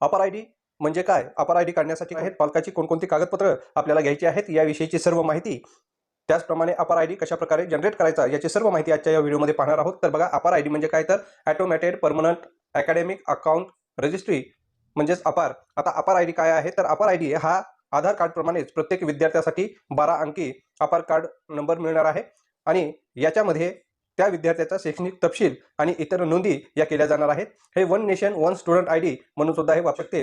Upper I D म्हणजे काय? अपर I D काढण्यासाठी आहेत पालकाची कोणकोणती कागदपत्र आपल्याला घ्यायची आहेत याविषयीची सर्व माहिती. त्याचप्रमाणे अपर आय डी कशाप्रकारे जनरेट करायचा याची सर्व माहिती आजच्या या व्हिडिओमध्ये पाहणार आहोत. तर बघा अपर आय डी म्हणजे काय? तर automated permanent academic account registry म्हणजेच अपार. आता अपार आय डी काय आहे? तर अपार आय डी हा आधार कार्डप्रमाणेच प्रत्येक विद्यार्थ्यासाठी बारा अंकी अपार कार्ड नंबर मिळणार आहे. आणि याच्यामध्ये त्या विद्यार्थ्याचा शैक्षणिक तपशील आणि इतर नोंदी या केल्या जाणार आहेत. हे one nation one student I D म्हणून सुद्धा हे वापरते.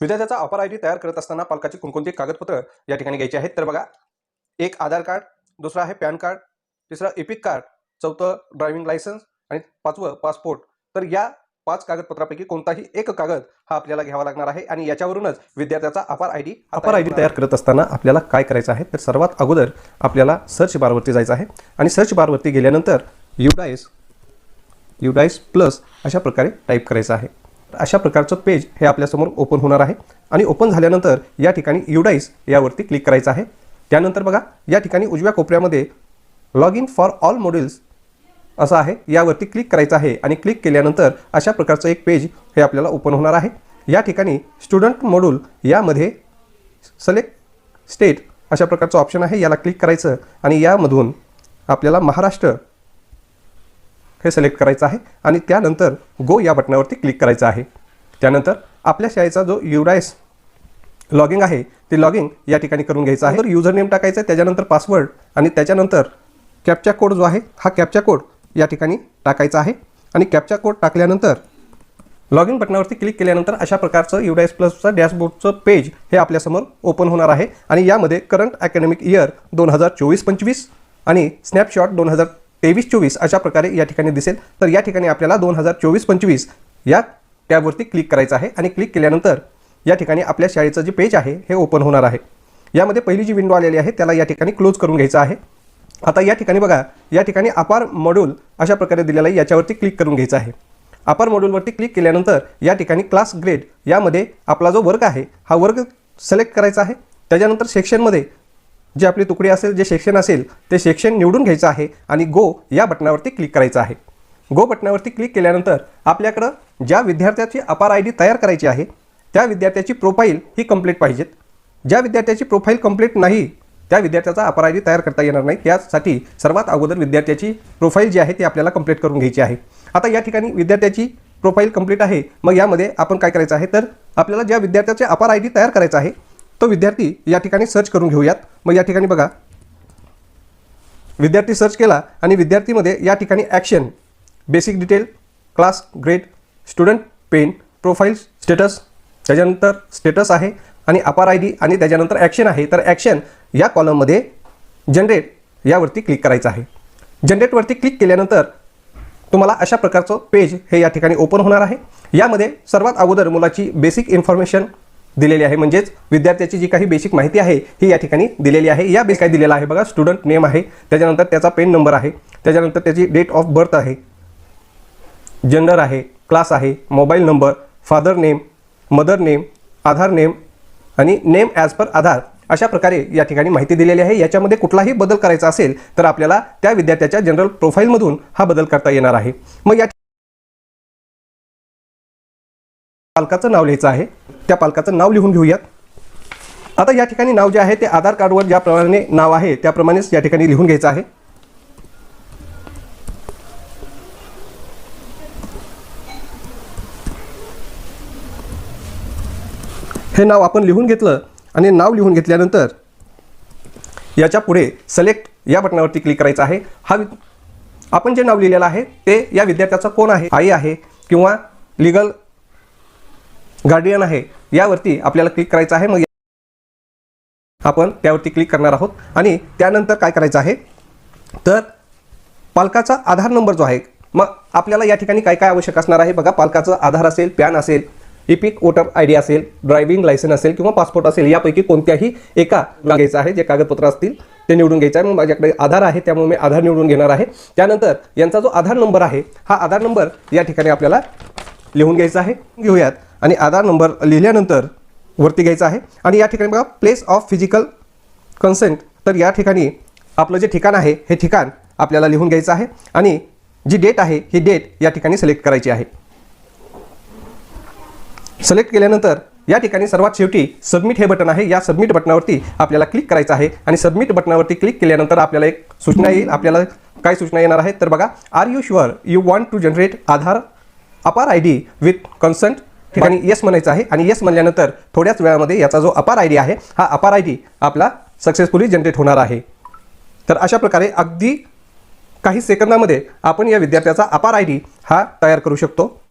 विद्यार्थ्याचा अपार आय डी तयार करत असताना पालकाची कोणकोणती कागदपत्र या ठिकाणी घ्यायची आहेत तर बघा. एक आधार कार्ड दुसरं आहे पॅन कार्ड तिसरं एपिक कार्ड चौथं ड्रायव्हिंग लायसन्स आणि पाचवं पासपोर्ट तर या पाच कागदपत्रापैकी कोणताही एक कागद हा आपल्याला घ्यावा लागणार आहे आणि याच्यावरूनच विद्यार्थ्याचा APAAR I D APAAR I D तयार करत असताना आपल्याला काय करायचं आहे? तर सर्वात अगोदर आपल्याला सर्च बारवरती जायचं आहे आणि सर्च बारवरती गेल्यानंतर युडायस युडायस प्लस अशा प्रकारे टाईप करायचं आहे. अशा प्रकारचं पेज हे आपल्यासमोर ओपन होणार आहे आणि ओपन झाल्यानंतर या ठिकाणी युडाईस यावरती क्लिक करायचं आहे. त्यानंतर बघा या ठिकाणी उजव्या कोपऱ्यामध्ये log in for all modules असं आहे. यावरती क्लिक करायचं आहे आणि क्लिक केल्यानंतर अशा प्रकारचं एक पेज हे आपल्याला ओपन होणार आहे. या ठिकाणी स्टुडंट मॉड्यूल यामध्ये सलेक्ट स्टेट अशा प्रकारचं ऑप्शन आहे. याला क्लिक करायचं आणि यामधून आपल्याला महाराष्ट्र हे सिलेक्ट करायचं आहे आणि त्यानंतर गो या बटनावरती क्लिक करायचं आहे. त्यानंतर आपल्या शाळेचा जो युडायस लॉगिंग आहे ते लॉगिंग या ठिकाणी करून घ्यायचं आहे. तर युजर नेम टाकायचं आहे त्याच्यानंतर पासवर्ड आणि त्याच्यानंतर कॅपचा कोड जो आहे हा कॅपचा कोड या ठिकाणी टाकायचा आहे. आणि कॅपचा कोड टाकल्यानंतर लॉग इन बटनावरती क्लिक केल्यानंतर अशा प्रकारचं युडायस प्लसचं डॅशबोर्डचं पेज हे आपल्यासमोर ओपन होणार आहे. आणि यामध्ये करंट अकॅडमिक इयर दोन हजार चोवीस पंचवीस आणि स्नॅपशॉट दोन हजार तेवीस चोवीस अशा प्रकारे या ठिकाणी दिसेल. तर या ठिकाणी आपल्याला दोन हजार चोवीस पंचवीस या टॅबवरती क्लिक करायचं आहे आणि क्लिक केल्यानंतर या ठिकाणी आपल्या शाळेचं जे पेज आहे हे ओपन होणार आहे. यामध्ये पहिली जी विंडो आलेली आहे त्याला या ठिकाणी क्लोज करून घ्यायचं आहे. आता या ठिकाणी बघा या ठिकाणी अपार मॉड्यूल अशा प्रकारे दिलेला आहे याच्यावरती क्लिक करून घ्यायचं आहे. अपार मॉड्यूलवरती क्लिक केल्यानंतर या ठिकाणी क्लास ग्रेड यामध्ये आपला जो वर्ग आहे हा वर्ग सिलेक्ट करायचा आहे. त्याच्यानंतर सेक्शनमध्ये जे आपली तुकडी असेल जे सेक्शन असेल ते सेक्शन निवडून घ्यायचं आहे आणि गो या बटनावरती क्लिक करायचं आहे. गो बटनावरती क्लिक केल्यानंतर आपल्याकडं ज्या विद्यार्थ्याची अपार आय डी तयार करायची आहे त्या विद्यार्थ्याची प्रोफाईल ही कंप्लीट पाहिजेत. ज्या विद्यार्थ्याची प्रोफाईल कंप्लीट नाही त्या विद्यार्थ्याचा अपार आय डी तयार करता येणार नाही. त्यासाठी सर्वात अगोदर विद्यार्थ्याची प्रोफाईल जी आहे ती आपल्याला कंप्लीट करून घ्यायची आहे. आता या ठिकाणी विद्यार्थ्याची प्रोफाईल कंप्लीट आहे. मग यामध्ये आपण काय करायचं आहे? तर आपल्याला ज्या विद्यार्थ्याचे अपार आय डी तयार करायचा आहे तो विद्यार्थी या ठिकाणी सर्च करून घेऊयात. मग या ठिकाणी बघा. विद्यार्थी सर्च केला आणि विद्यार्थीमध्ये या ठिकाणी action basic detail class grade student PEN profile status त्याच्यानंतर स्टेटस आहे. आणि अपार आय डी आणि त्याच्यानंतर ॲक्शन आहे. तर ॲक्शन या कॉलममध्ये जनरेट यावरती क्लिक करायचं आहे. जनरेटवरती क्लिक केल्यानंतर तुम्हाला अशा प्रकारचं पेज हे या ठिकाणी ओपन होणार आहे. यामध्ये सर्वात अगोदर मुलाची बेसिक इन्फॉर्मेशन दिलेली आहे. म्हणजेच विद्यार्थ्याची जी काही बेसिक माहिती आहे ही या ठिकाणी दिलेली आहे. या बेस काय दिलेला आहे बघा स्टुडंट नेम आहे. त्याच्यानंतर त्याचा पेन नंबर आहे. त्याच्यानंतर त्याची डेट ऑफ बर्थ आहे. जेंडर आहे. क्लास आहे. Mobile number father name mother name Aadhaar name आणि नेम ॲज पर आधार अशा प्रकारे या ठिकाणी माहिती दिलेली आहे. याच्यामध्ये कुठलाही बदल करायचा असेल तर आपल्याला त्या विद्यार्थ्याच्या जनरल प्रोफाईलमधून हा बदल करता येणार आहे. मग या पालकाचं नाव लिहायचं आहे. त्या पालकाचं नाव लिहून घेऊयात. आता या ठिकाणी नाव जे आहे ते आधार कार्डवर ज्याप्रमाणे नाव आहे त्याप्रमाणेच या ठिकाणी लिहून घ्यायचं आहे. हे नाव आपण लिहून घेतलं आणि नाव लिहून घेतल्यानंतर याच्यापुढे सिलेक्ट या बटनावरती क्लिक करायचं आहे. हा वि- आपण जे नाव लिहिलेलं आहे ते या विद्यार्थ्याचा कोण आहे? आई आहे किंवा लिगल गार्डियन आहे यावरती आपल्याला क्लिक करायचं आहे. मग आपण त्यावरती क्लिक करणार आहोत. आणि त्यानंतर काय करायचं आहे? तर पालकाचा आधार नंबर जो आहे मग आपल्याला या ठिकाणी काय काय आवश्यक असणार आहे? बघा पालकाचं आधार असेल पॅन असेल इपिक वोटर आय डी असेल ड्रायव्हिंग लायसन असेल किंवा पासपोर्ट असेल यापैकी कोणत्याही एका घ्यायचं आहे जे कागदपत्र असतील ते निवडून घ्यायचं आहे. मग माझ्याकडे आधार आहे त्यामुळे मी आधार निवडून घेणार आहे. त्यानंतर यांचा जो आधार नंबर आहे हा आधार नंबर या ठिकाणी आपल्याला लिहून घ्यायचा आहे. घेऊयात. आणि आधार नंबर लिहिल्यानंतर वरती घ्यायचा आहे. आणि या ठिकाणी बघा प्लेस ऑफ फिजिकल कन्सेंट तर या ठिकाणी आपलं जे ठिकाण आहे हे ठिकाण आपल्याला लिहून घ्यायचं आहे. आणि जी डेट आहे ही डेट या ठिकाणी सिलेक्ट करायची आहे. सिलेक्ट केल्यानंतर या ठिकाणी सर्वात शेवटी सबमिट हे बटन आहे. या सबमिट बटनावरती आपल्याला क्लिक करायचं आहे. आणि सबमिट बटनावरती क्लिक केल्यानंतर आपल्याला एक सूचना येईल. आपल्याला काय सूचना येणार आहे? तर बघा are you sure you want to generate Aadhaar APAAR I D with consent ठिकाणी येस म्हणायचं आहे. आणि येस म्हणल्यानंतर थोड्याच वेळामध्ये याचा जो अपार आय डी आहे हा अपार आय डी आपला सक्सेसफुली जनरेट होणार आहे. तर अशा प्रकारे अगदी काही सेकंदामध्ये आपण या विद्यार्थ्याचा अपार आय डी हा तयार करू शकतो.